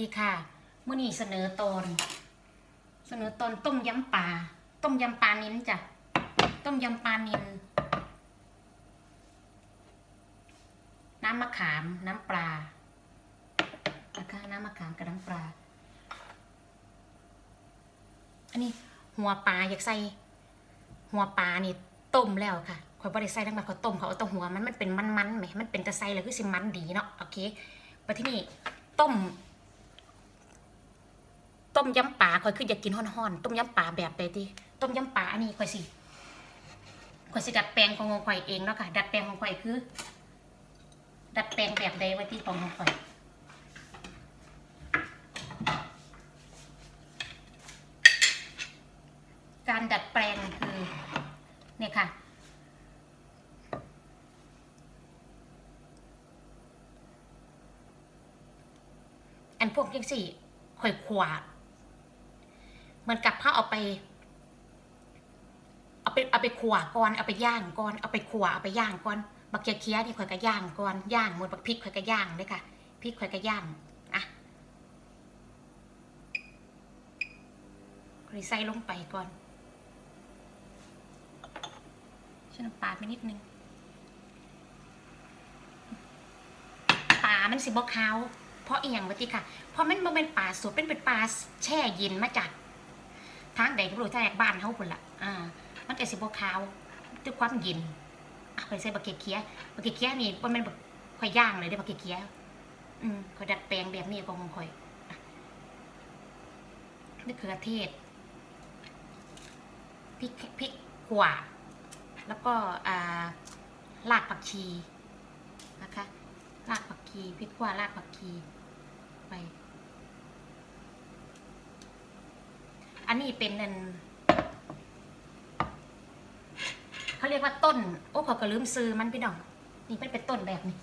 ดีค่ะเมื่อนี้เสนอตอนเสนอตอนต้มยำปลาต้มยำปลานิ้นจ้ะต้มยำปลานิ้นน้ำมะขามน้ำปลานะคะน้ำมะขามกับน้ำปลา อันนี้หัวปลาอยากใส่ หัวปลานี่ต้มแล้วค่ะข่อยบ่ได้ใส่ทั้งหมดเขาต้มเขาเอาตัวหัวมันมันเป็นมันๆไหมมันเป็นตะไซเลยคือสิมันดีเนาะโอเคไปที่นี่ต้ม ต้มยำปลาข่อยคืออยากกินห่อนๆต้มยำปลาแบบใดดีต้มยำปลาอันนี้ข่อยสิข่อยสิดัดแปลงของของข่อยเองเนาะค่ะ ดัดแปลงของข่อยคือ ดัดแปลงแบบใดไว้ที่ของของข่อยการดัดแปลงคือ เนี่ยค่ะ อันพวกยังสี่ข่อยขวา เหมือนกับเขาเอาไป เอาไปเอาไปขวาก่อนเอาไปย่างก่อนเอาไปขวาเอาไปย่างก่อนบักเคียเคียนี่ข่อยก็ย่างก่อนย่างหมดบักพริกข่อยก็ย่างเลยค่ะพริกข่อยก็ย่างอะข่อยใส่ลงไปก่อนใช้น้ำปลาไปนิดนึงปลามันสิบกขาวเพราะอียงวะติค่ะ เพราะมันบ่เป็นปลาสดเป็นเป็นปลาแช่เย็นมาจาก ทางใดก็บ่รู้จากบ้านเฮาพุ่นล่ะอ่า มันก็สิบ่ขาวด้วยความเย็นอะไปใส่บักเกเคียบักเกเคียนี่บ่แม่นบักข่อยย่างเลยเด้อบักเกเคียอืมข่อยดัดแปลงแบบนี้ของข่อยอะมะเขือเทศพริกพริกขวาแล้วก็อ่ารากผักชีนะคะรากผักชีพริกขั่วรากผักชีไป อั นนี้เป็นนันเขาเรียกว่าต้น โอ้ขอยก็ลืมซื้อมันพี่น้อง นี่มันเป็นต้นแบบนี้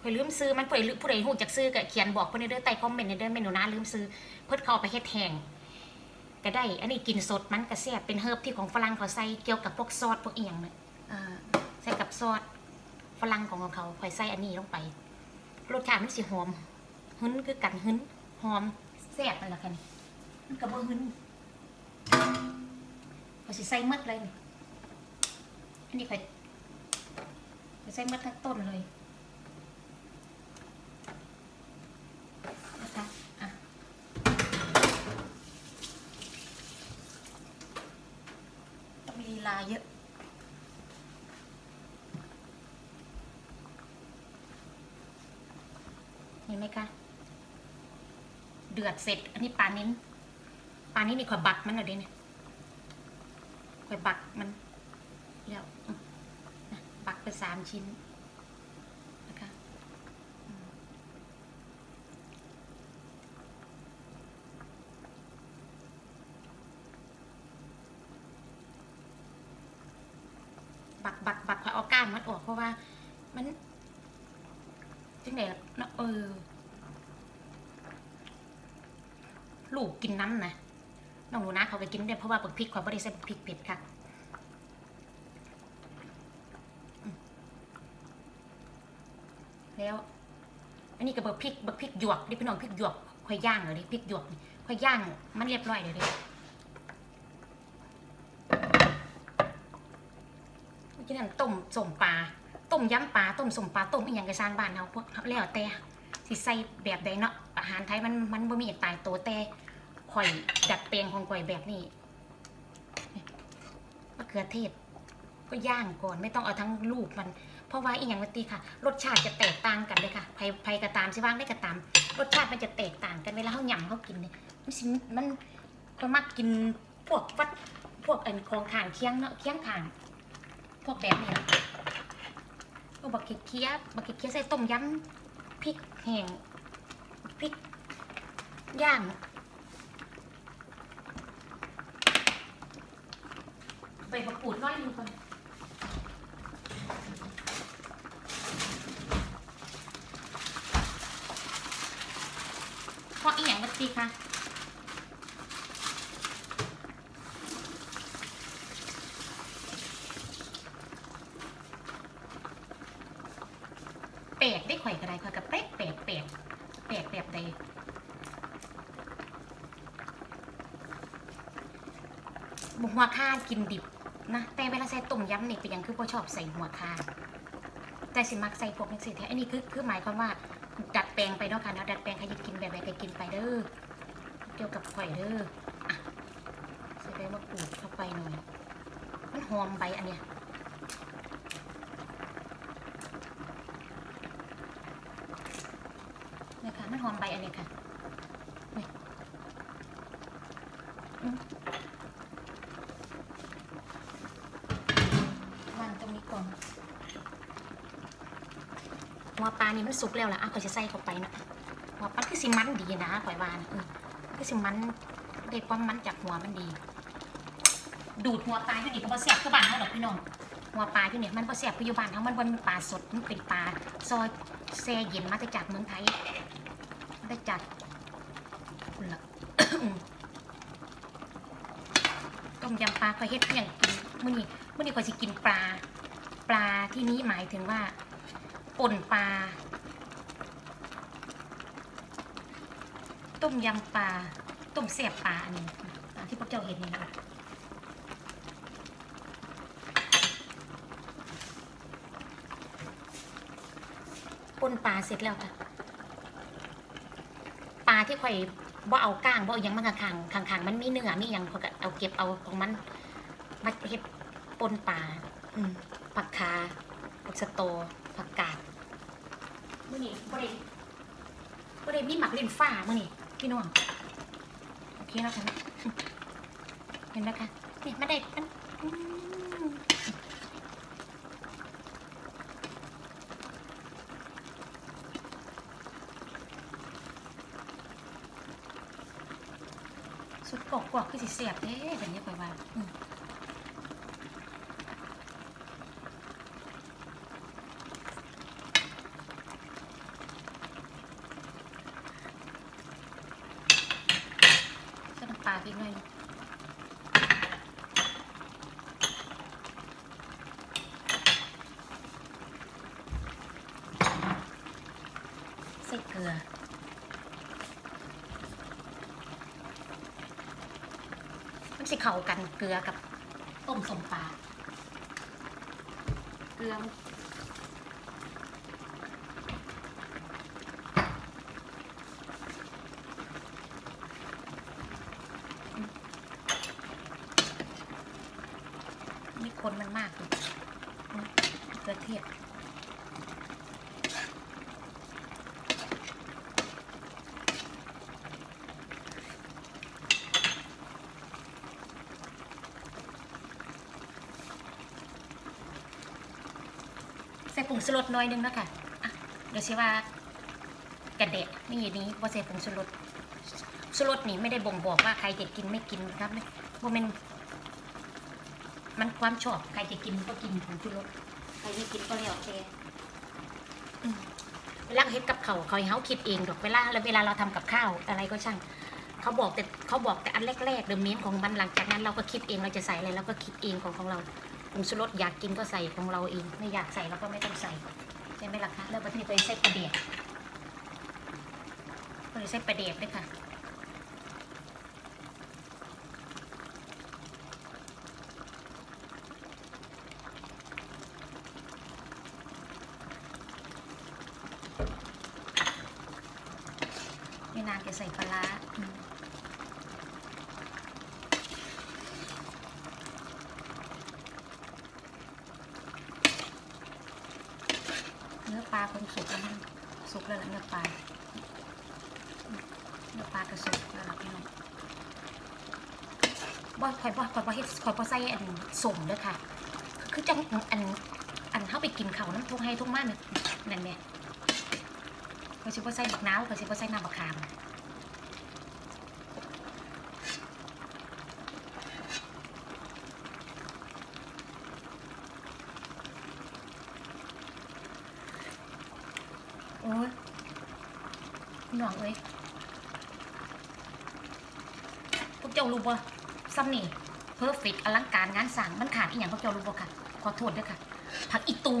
ข่อยลืมซื้อมันผู้ใดผู้ใดหูจักซื้อก็เขียนบอกเพิ่นในเด้อใต้คอมเมนต์ในเด้อเมนูนะลืมซื้อเพิ่นเขาเอาไปเฮ็ดแห้งก็ได้ อันนี้กินสดมันก็แซ่บเป็นเฮิร์บที่ของฝรั่งเขาใส่เกี่ยวกับพวกซอสพวกอีหยังเนี่ยอ่าใส่กับซอสฝรั่งของเขาค่อยใส่อันนี้ลงไป รสชาติมันสิหอมหึ้นคือกันหึ้น หอมแซ่บนั่นและค่ะนี่มันกับบ่หึ้นข่อยสิใส่หมดเลยนี่อันนี้ข่อยข่อยใส่หมดทั้งต้นเลยนะคะอะต้องมีลีลาเยอะเห็นไหมคะ เดือดเสร็จ อันนี้ปลานิ้นปลานิ้นนี่ข่อยบักมันหน่อยดิเนี่ยข่อยบักมันแล้วนะบักไปสามชิ้นนะคะบักบักบักข่อยเอาก้านมันออกเพราะว่า มันจังไดล่ะเนาะเออ ลูกกินน้ำนะน้องหนูนะเขาก็กินได้เพราะว่าบักพริกเข่อยบ่ได้ใส่บักพริกเผ็ดค่ะแล้ว อันนี้ก็บักพริกบักพริกหยวกนี่พี่น้องพริกหยวกข่อยย่างเลยดิพริกหยวกนี่ข่อยย่างมันเรียบร้อยเลยดิเมื่อกี้นั่นต้มสมปลาต้มยำปลาต้มสมปลาต้มอีหยังกระซางบ้านเฮาพวกแล้วแต่สิใส่แบบใดเนาะอาหารไทยมันมันบ่มีตายตัวแต่ ข่อยดัดแปลงของข่อยแบบนี้มะเขือเทศ ก็ย่างก่อนไม่ต้องเอาทั้งลูกมัน เพราะว่าอีหยังวัตีค่ะ รสชาติจะแตกต่างกันเลยค่ะไผไผกระตามสิว่างได้กระตาม รสชาติมันจะแตกต่างกันเวลาเฮาหยำเฮากินเนี่ยมันสิมันก็มักกินพวกวัดพวกอันของข้างเคียงเนาะเคียงข้าง พวกแบบนี้เนะเอาบักเก็ตเคียบบักเก็ตเคียบใส่ต้มยำพริกแห้งพริกย่าง ไปประปูดน้อยนึงก่อนพออีหยังกัตีค่ะแปดได้ข่อยกระไรข่อยกับแป๊กแปดแปดแปดแปดใดบุหัวข้ากินดิบ นะ แต่เวลาใส่ต้มยำนี่เป็นหยังคือพ่ชอบใส่หัวข่าแต่สิมักใส่พวกนี้สิแท้อันนี้คือคือหมายความว่า ดัดแปลงไปเนาะค่ะเนาะดัดแปลงใครจะกินแบบไหนก็กินไปเด้อเกี่ยวกับข่อยเด้ออะใส่ใบมะกรูดเข้าไปหน่อย มันหอมใบอันเนี้ยนี่ค่ะมันหอมใบอันนี้ค่ะนี่อืมวางตรงนี้ก่อน หัวปลานี่มันสุกแล้วล่ะอะข่อยจะใส่เข้าไปนะหัวปลาคือสิมันดีนะข่อยว่านะคือสิมันได้ความมันจากหัวมันดี ดูดหัวปลาอยู่นี่ก็บ่แซ่บคือบ้านเฮาดอกพี่น้องหัวปลาอยู่เนี่ยมันบ่แซ่บคืออยู่บ้านเฮามันบ่เป็นปลาสดมันเป็นปลาซอยแช่เย็นมาแต่จากเมืองไทยมาแต่จากคุณล่ะต้มยำปลาข่อยเฮ็ดเพียงกินมื้อนี้มื้อนี้ข่อยสิกินปลา ปลาที่นี้หมายถึงว่า ป่นปลา ต้มยำปลา ต้มเสียบปลาอันนี้ที่พวกเจ้าเห็นนี่นะคะป่นปลาเสร็จแล้วค่ะ ปลาที่ข่อยบ่เอาก้างบ่เอายังมันข้างข้างมันมีเนื้อมีหยังเขาก็เอาเก็บเอาของมันมาเฮ็ดป่นปลา อืมผักคาผักสะโต ผักกาดมื่อนี้บ่ได้บ่ได้มีหมักลิ้นฟ้ามื่อนี้พี่น้องโอเคแล้วค่ะเห็นไหมคะเนี่มาได้มันสุดกอกกอกคือสิเสียบเด้แบบนี้ไปว่าอืมใส่น้ำปลาพริกหน่อยหนึ่งใส่เกลือ มันสิเข้ากันเกลือกับต้มสมปลาเกลือมันมีคนมันมากเลยนะเกลือเทศ ใส่ผงชูรสหน้อยหนึงแล้วค่ะอะเดี๋ยวสิว่ากระเดะนี่นี้ว่าใส่ผงชูรสชูรสนี่ไม่ได้บ่งบอกว่าใครจะกินไม่กินนะครับไม่ว่ามันมันความชอบใครจะกินก็กินผงชูรสใครไม่กินก็แล้วแต่อืมเวลาเฮ็ดกับเขาวเขาให้เขาคิดเองดอกเวลาแล้วเวลาเราทำกับข้าวอะไรก็ช่างเขาบอกแต่เขาบอกแต่อันแรกๆเดิมเน้นของมันหลังจากนั้นเราก็คิดเองเราจะใส่อะไรเราก็คิดเองของของเรา ผงชูรสอยากกินก็ใส่ของเราเอง ไม่อยากใส่เราก็ไม่ต้องใส่ใช่ไหมล่ะคะแล้วบัดนี้ไปใส่ปลาเดียดไปใส่ปลาเดียดด้วยค่ะไม่นานจะใส่ปลาร้า เนื้อปลาคงสุกแล้วมั้งสุกแล้วล่ะเนื้อปลาเนื้อปลากระสุกแล้วล่ะพี่น้องบ่คอยบ่คอยบ่เฮ็ดข่อยบ่ใส่อันสมเด้อค่ะ คือจังอันอันเฮาไปกินเขาน้ำทุ่งให้ทุ่งมาเนี่ยนั่นแหละข่อยสิบ่ใส่บักน้าวข่อยสิบ่ใส่น้ำบักขาม โอ้ย หน่องเอ้ยพวกเจ้ารู้บ่ซ้ำนี่เพอร์เฟกอลังการงานสั่งมันขาดอีหยังพวกเจ้ารู้บ่ค่ะ ขอโทษด้วยค่ะ ผักอีตู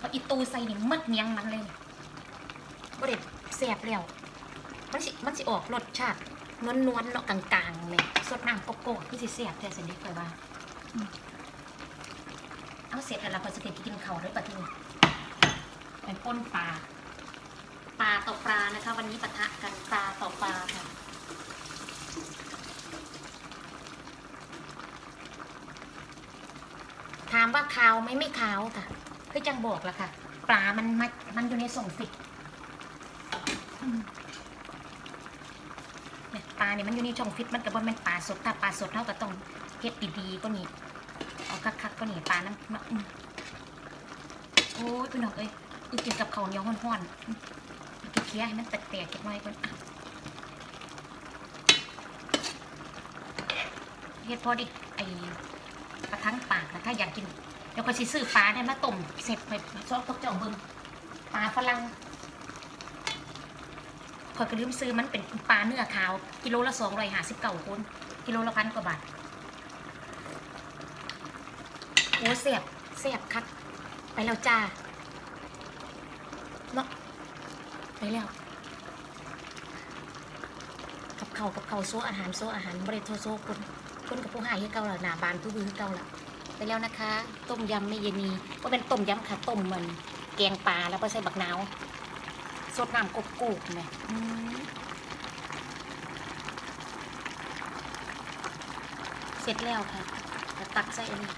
ผักอีตูใส่นี่มัดเมียงมันเลยบ่ได้แซ่บแล้ว มันสิมันสิออกรสชาตินวลนวลเนาะกลางๆเลยสดน้ำโกโก้คือสิเสียบแท้สิเด็กคอยว่าเอาเสร็จแล้วเราก็จะกินเขาด้วยปะทีนี้ เป็นป้นปลา ปลาต่อปลานะคะ วันนี้ปะทะกันปลาต่อปลาค่ะถามว่าขาวไหมไม่ขาวค่ะคือจังบอกละค่ะ ปลามันมันมันอยู่ในส่งฟิตอืมเนี่ยปลาเนี่ยมันอยู่ในช่องฟิตมันกับบนเป็นปลาสดถ้าปลาสดเท่ากับต้องเฮ็ดดีๆก็นี่เอาคักๆก็นี่ปลาน้ำมะอืมโอ้ยพี่น้องเอ้ย อีกินกับข้าวเหนียวห้อนๆอืมอีกเคี้ยให้มันแตกๆเก็บไว้ก่อนเฮ็ดพอดิไอกระทั่งปากนะถ้าอยากกินเดี๋ยวก็สิซื้อปลาได้มาต้มเสร็จไปชอบตกเจ้าเบิ่งปลาฝรั่งข่อยก็ลืมซื้อมันเป็นปลาเนื้อขาว กิโลละสองร้อยห้าสิบเก้าคนกิโลละพันกว่าบาทโอ้เสียบเสียบคักไปแล้วจ้าะ ไปแล้วกับเขาวกับเขาวโซ่อาหารโซ่อาหารบริโภคโซ่คนคนกับผู้หายให้เก่าละหนาบานผู้บือเก่าละไปแล้วนะคะ ต้มยำไม่เยนีว่าเป็นต้มยำค่ะต้มเหมือนแกงปลาแล้วก็ใส่บักนาวสดน้ำกบกูกไหมอืมเสร็จแล้วค่ะจะตักใส่อันนี้